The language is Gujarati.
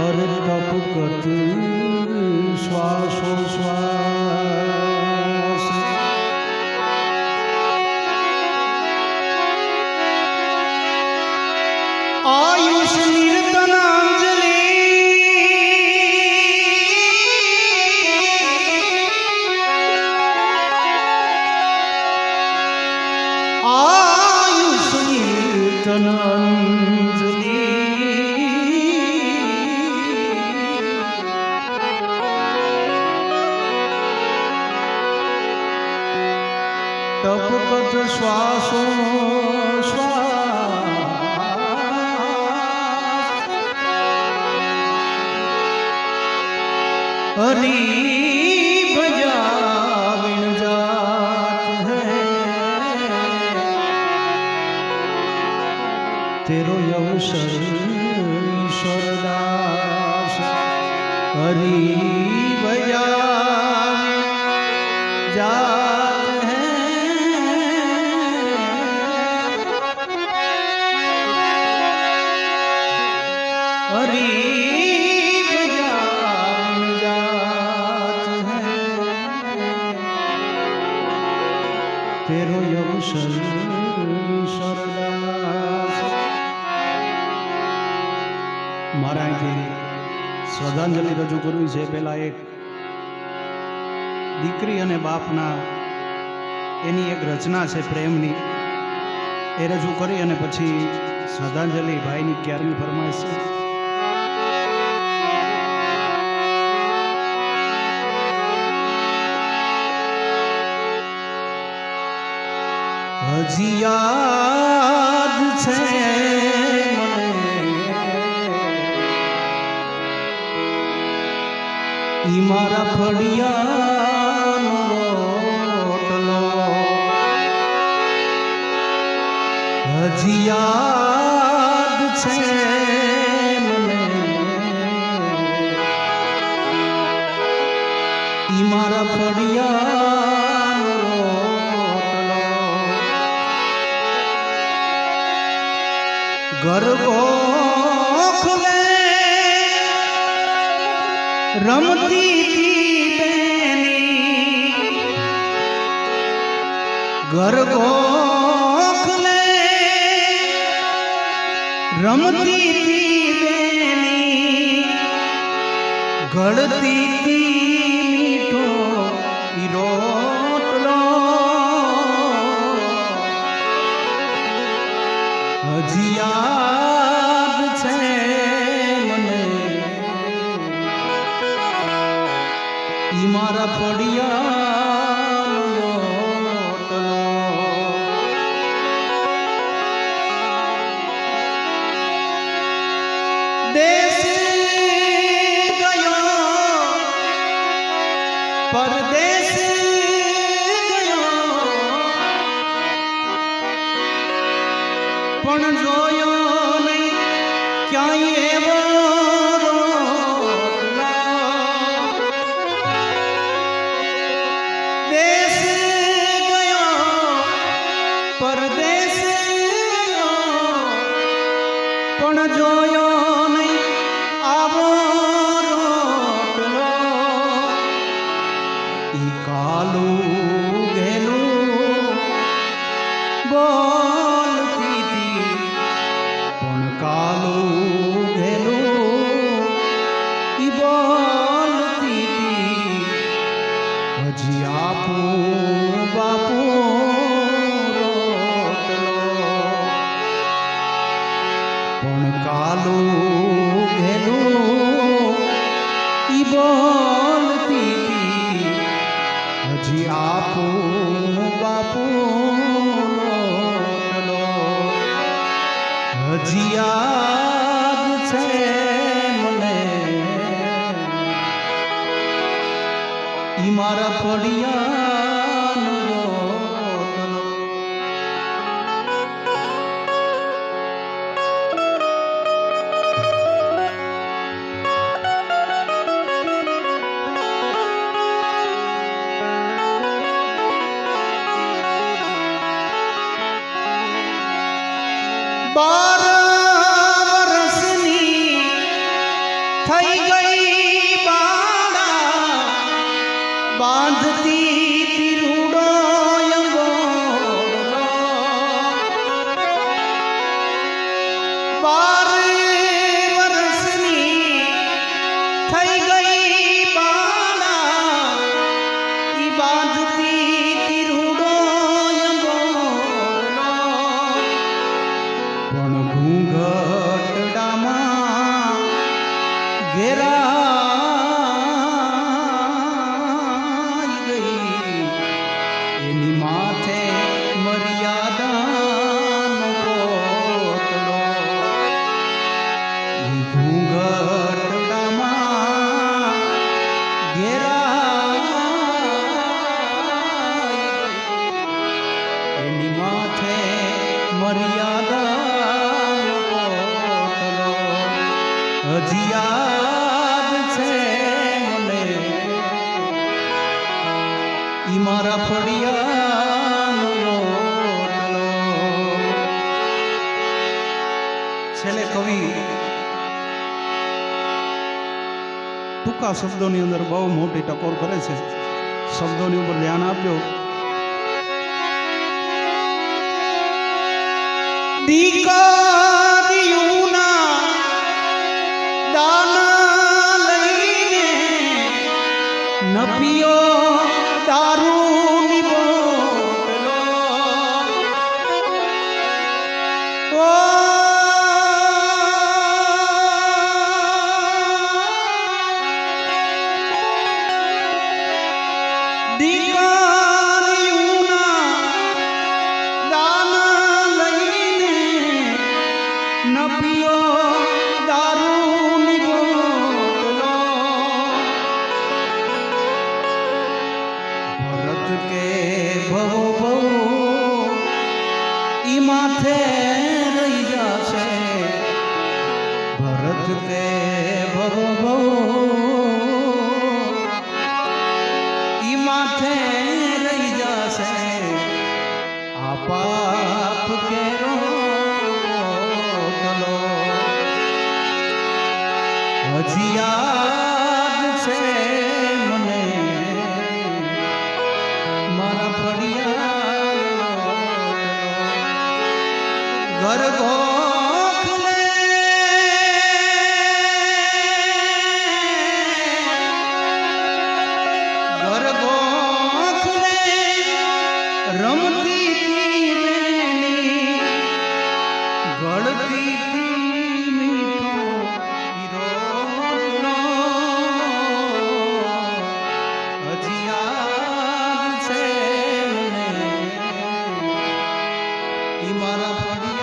અરે ટપકત શ્વાસો શ્વાસ ટપકત શ્વાસો શ્વાસ હરી ભજા વિણ જાત તેરો અવસર ઈશ્વરદાસ હરી તેરો અવસર મારા અહીંથી શ્રદ્ધાંજલિ રજૂ કરવી છે. પહેલાં એક દીકરી અને બાપના એની એક રચના છે પ્રેમની. એ રજૂ કરી અને પછી શ્રદ્ધાંજલિ ભાઈની ક્યારની ફરમાઈશ હજી યાદ છે ઈ મારા ફળિયાનો રોટલો. હજી યાદ છે ગરબો ખુલે. રમતી બેની ગરબો ખુલે. રમતી બેની ગળતી હજી યાદ છે મને ઈ મારા રોટલો દેશ ગયો પરદેશ પણ જોયો નહીં ક્યાંય એવો પરદેશ પણ જોયો પણ કાલું ઘેલું, ઈ બોલતી હજી આપું બાપુ હજી યાદ છે મને, ઈ મારા ફળિયાનો થઈ ગઈ બાળા બાંધતી તિરુડો. બાર વર્ષની થઈ ગઈ ઈ મારા ફળિયાનો છેલ્લે કવિ, ટૂંકા શબ્દોની અંદર બહુ મોટી ટકોર કરે છે. શબ્દોની ઉપર ધ્યાન આપજો. દીકરીઓના ભવો ભવો, ઈ માથે રહી જશે. ભરત કે ભવો ભવો, ઈ માથે રહી જશે. આ પાપ કેરો કોટલો હજી યાદ ઘર ગોખલે. ઘર ગોખલે. રમતી ગળતી મારા